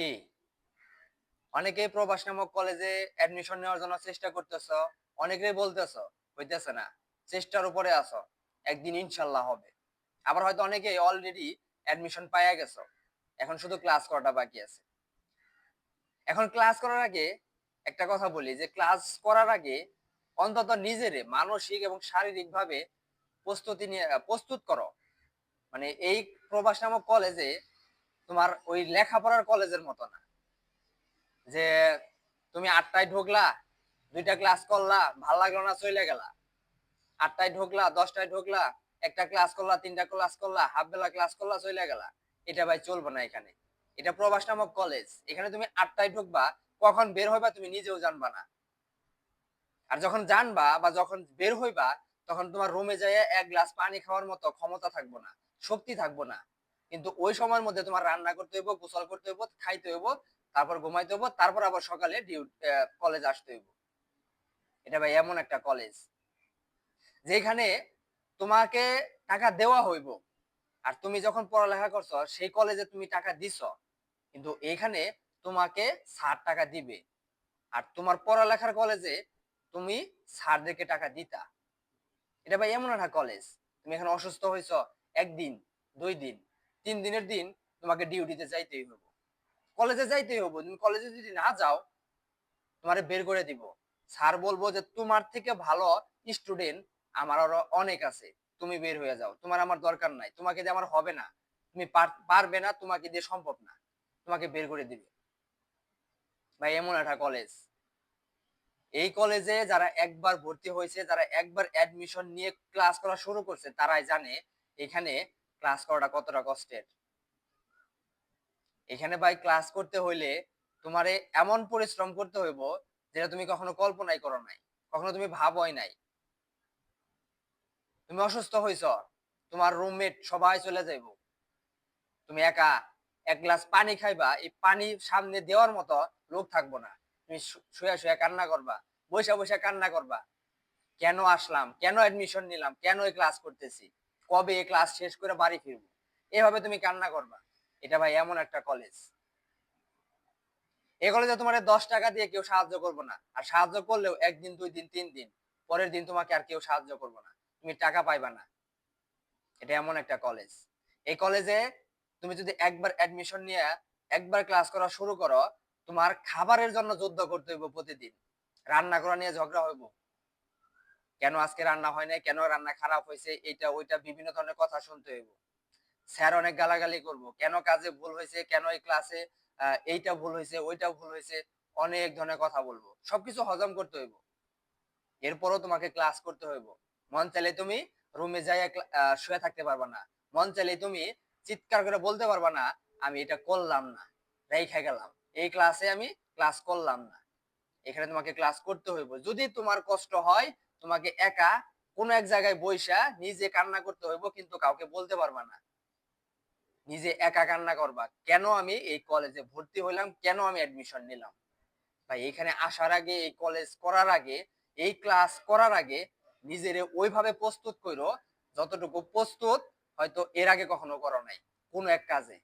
কি? অনেকেই প্রবাস নামক কলেজে অ্যাডমিশন নেওয়ার জন্য চেষ্টা করতেছ, অনেকেই বলতেছ, হইতেছে না, চেষ্টার উপরে আছো, একদিন ইনশাল্লাহ হবে। আবার হয়তো অনেকেই অলরেডি অ্যাডমিশন পাইয়া গেছো, এখন শুধু ক্লাস করাটা বাকি আছে। এখন ক্লাস করার আগে একটা কথা বলি যে ক্লাস করার আগে অন্তত নিজেরে মানসিক এবং শারীরিক ভাবে প্রস্তুতি নিয়ে, প্রস্তুত করো। মানে এই প্রবাস নামক কলেজে তোমার ওই লেখাপড়ার কলেজের মতো না। যে তুমি আটটায় ঢুকলা, দুইটা ক্লাস করলা, ভালো লাগল না চলে গেলা। আটটায় ঢুকলা, দশটায় ঢুকলা, একটা ক্লাস করলা, তিনটা ক্লাস করলা হাফ বেলা ক্লাস করলা চলে গেলা। এটা ভাই চলবে না এখানে। এটা প্রবাস নামক কলেজ এখানে তুমি আটটায় ঢুকবা, কখন বের হইবা তুমি নিজেও জানবা না। আর যখন জানবা বা যখন বের হইবা, তখন তোমার রুমে যাইয়া এক গ্লাস পানি খাওয়ার মতো ক্ষমতা থাকব না, শক্তি থাকব না। কিন্তু ওই সময়ের মধ্যে তোমার রান্না করতে হইব, গোসল করতে হইব, খাইতে হইব, তারপর ঘুমাইতে হইব, তারপর আবার সকালে কলেজ আসতে হইব। এটা ভাই এমন একটা কলেজ যেখানে তোমাকে টাকা দেওয়া হইব। আর তুমি যখন পড়ালেখা করছ, সেই কলেজে তুমি টাকা দিছ। কিন্তু এখানে তোমাকে ষাট টাকা দিবে। আর তোমার পড়ালেখার কলেজে তুমি স্যারদেরকে টাকা দিতা। এটা ভাই এমন একটা কলেজ তুমি এখানে অসুস্থ হয়েছ একদিন, দুই দিন। তিন দিনের দিন তোমাকে ডিউটিতে যাইতেই হবে কলেজে যাইতেই হবে তুমি কলেজে যদি না যাও, তোমারে বের করে দিব। স্যার বলব যে, তোমার থেকে ভালো স্টুডেন্ট আমার আরও অনেক আছে। তুমি বের হয়ে যাও। তোমার আমার দরকার নাই। তোমাকে দিয়ে আমার হবে না। তুমি পারবে না, তোমাকে দিয়ে সম্ভব না। তোমাকে বের করে দিবে। ভাই, এমন একটা কলেজ এই কলেজে যারা একবার ভর্তি হয়েছে, যারা একবার অ্যাডমিশন নিয়ে ক্লাস করা শুরু করছে, তারাই জানে এখানে ক্লাস করাটা কতটা কষ্টের এখানে ভাই ক্লাস করতে হইলে তোমারে এমন পরিশ্রম করতে হইব যেটা তুমি কখনো কল্পনাই করো নাই, কখনো তুমি ভাবই নাই। তুমি অসুস্থ হইছ, তোমার রুমমেট সবাই চলে যাইব। তুমি একা এক গ্লাস পানি খাইবা, এই পানি সামনে দেওয়ার মতো লোক থাকব না। তুমি শুয়ে শুয়ে কান্না করবা বসে বসে কান্না করবা। কেন আসলাম? কেন অ্যাডমিশন নিলাম? কেন ক্লাস করতেছি? কবে এই ক্লাস শেষ করে বাড়ি ফিরবো? এভাবে তুমি কান্না করবা। এটা ভাই এমন একটা কলেজ এই কলেজে তোমার দশ টাকা দিয়ে কেউ সাহায্য করব না। আর সাহায্য করলেও একদিন, দুই দিন, তিন দিন, পরের দিন তোমাকে আর কেউ সাহায্য করব না। তুমি টাকা পাইবা না। এটা এমন একটা কলেজ এই কলেজে তুমি যদি একবার অ্যাডমিশন নিয়ে একবার ক্লাস করা শুরু করো, তোমার খাবারের জন্য যুদ্ধ করতে হইব প্রতিদিন। রান্না করা নিয়ে ঝগড়া হইব। কেন আজকে রান্না হয় নাই, কেন রান্না খারাপ হয়েছে এটা ওইটা বিভিন্ন ধরনের কথা শুনতে হইব। স্যার অনেক গালাগালি করব, কেন কাজে ভুল হয়েছে, কেন এই ক্লাসে এইটা ভুল হয়েছে, ওইটা ভুল হয়েছে, অনেক ধরনের কথা বলব, সবকিছু হজম করতে হইব। এরপরও তোমাকে ক্লাস করতে হইব। মন চাইলে তুমি রুমে যাই শুয়ে থাকতে পারবা না। মন চাইলে তুমি চিৎকার করে বলতে পারবা না, আমি এটা করলাম না, রেখে গেলাম। এই ক্লাসে আমি ক্লাস করলাম না। এখানে তোমাকে ক্লাস করতে হইব। যদি তোমার কষ্ট হয় তোমাকে একা কোনো এক জায়গায় বৈশা নিজে কান্না করতে হইব, কিন্তু কাউকে বলতে পারবা না। নিজে একা কান্না করবা। কেন আমি এই কলেজে ভর্তি হইলাম? কেন আমি অ্যাডমিশন নিলাম? ভাই এখানে আসার আগে, এই কলেজ করার আগে, এই ক্লাস করার আগে নিজেরে ওইভাবে প্রস্তুত করো যতটুকু প্রস্তুত হয়তো এর আগে কখনো করো নাই, কোনো এক কাজে।